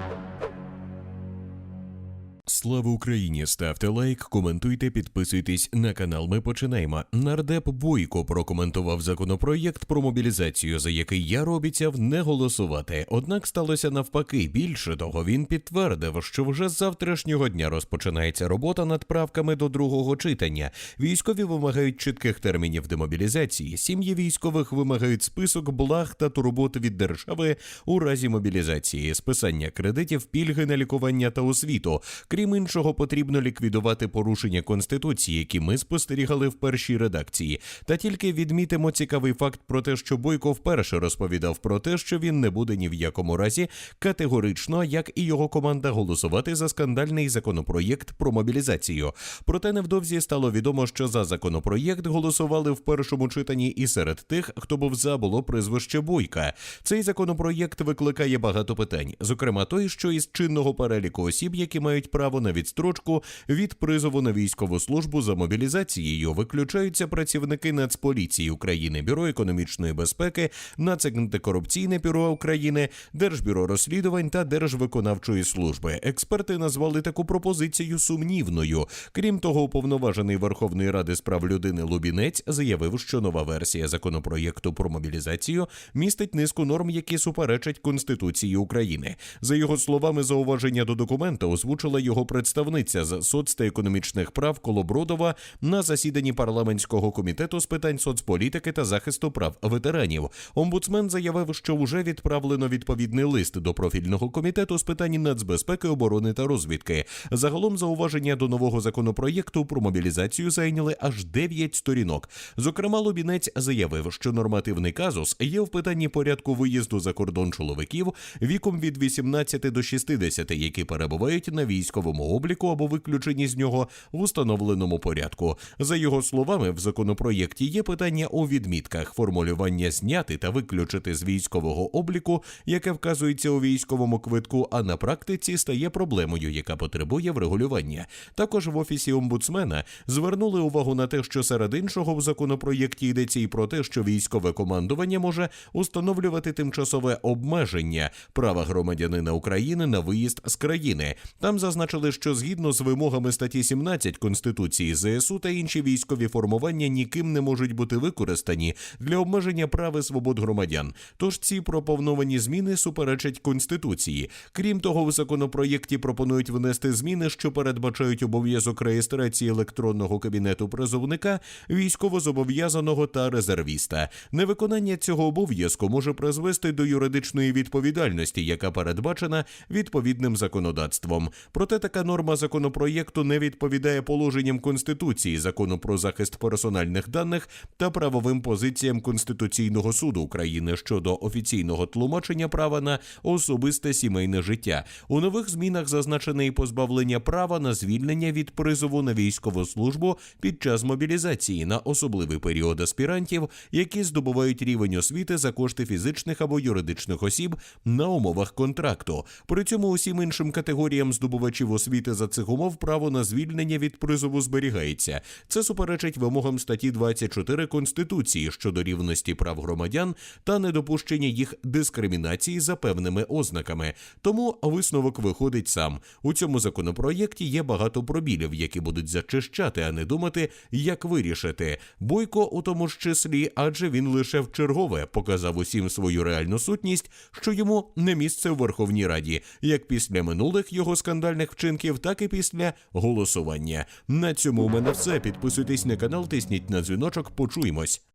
Thank you. Слава Україні! Ставте лайк, коментуйте, підписуйтесь на канал. Ми починаємо. Нардеп Бойко прокоментував законопроєкт про мобілізацію, за який я обіцяв не голосувати. Однак сталося навпаки. Більше того, він підтвердив, що вже з завтрашнього дня розпочинається робота над правками до другого читання. Військові вимагають чітких термінів демобілізації. Сім'ї військових вимагають список благ та турбот від держави у разі мобілізації, списання кредитів, пільги на лікування та освіту. Крім іншого, потрібно ліквідувати порушення конституції, які ми спостерігали в першій редакції. Та тільки відмітимо цікавий факт про те, що Бойко вперше розповідав про те, що він не буде ні в якому разі категорично, як і його команда, голосувати за скандальний законопроєкт про мобілізацію. Проте невдовзі стало відомо, що за законопроєкт голосували в першому читанні і серед тих, хто був за, було прізвище Бойка. Цей законопроєкт викликає багато питань, зокрема той, що із чинного переліку осіб, які мають право на відстрочку від призову на військову службу за мобілізацією, виключаються працівники Нацполіції України, Бюро економічної безпеки, Нацантикорупційне бюро України, Держбюро розслідувань та Держвиконавчої служби. Експерти назвали таку пропозицію сумнівною. Крім того, уповноважений Верховної Ради з прав людини Лубінець заявив, що нова версія законопроєкту про мобілізацію містить низку норм, які суперечать Конституції України. За його словами, зауваження до документа озвучила його представниця з соц та економічних прав Колобродова на засіданні парламентського комітету з питань соцполітики та захисту прав ветеранів. Омбудсмен заявив, що вже відправлено відповідний лист до профільного комітету з питань нацбезпеки, оборони та розвідки. Загалом зауваження до нового законопроєкту про мобілізацію зайняли аж 9 сторінок. Зокрема, Лубінець заявив, що нормативний казус є в питанні порядку виїзду за кордон чоловіків віком від 18 до 60, які перебувають на військовому обліку або виключені з нього в установленому порядку. За його словами, в законопроєкті є питання у відмітках формулювання зняти та виключити з військового обліку, яке вказується у військовому квитку, а на практиці стає проблемою, яка потребує врегулювання. Також в офісі омбудсмена звернули увагу на те, що серед іншого в законопроєкті йдеться і про те, що військове командування може установлювати тимчасове обмеження права громадянина України на виїзд з країни. Там зазначили, що згідно з вимогами статті 17 Конституції ЗСУ та інші військові формування ніким не можуть бути використані для обмеження прав і свобод громадян. Тож ці пропоновані зміни суперечать Конституції. Крім того, в законопроєкті пропонують внести зміни, що передбачають обов'язок реєстрації електронного кабінету призовника, військовозобов'язаного та резервіста. Невиконання цього обов'язку може призвести до юридичної відповідальності, яка передбачена відповідним законодавством. Проте така норма законопроєкту не відповідає положенням Конституції, закону про захист персональних даних та правовим позиціям Конституційного суду України щодо офіційного тлумачення права на особисте сімейне життя. У нових змінах зазначене і позбавлення права на звільнення від призову на військову службу під час мобілізації на особливий період аспірантів, які здобувають рівень освіти за кошти фізичних або юридичних осіб на умовах контракту. При цьому усім іншим категоріям здобувачів освіти за цих умов право на звільнення від призову зберігається. Це суперечить вимогам статті 24 Конституції щодо рівності прав громадян та недопущення їх дискримінації за певними ознаками. Тому висновок виходить сам. У цьому законопроєкті є багато пробілів, які будуть зачищати, а не думати, як вирішити. Бойко у тому ж числі, адже він лише в чергове показав усім свою реальну сутність, що йому не місце в Верховній Раді, як після минулих його скандальних вчинків, так і після голосування. На цьому у мене все. Підписуйтесь на канал, тисніть на дзвіночок. Почуємось.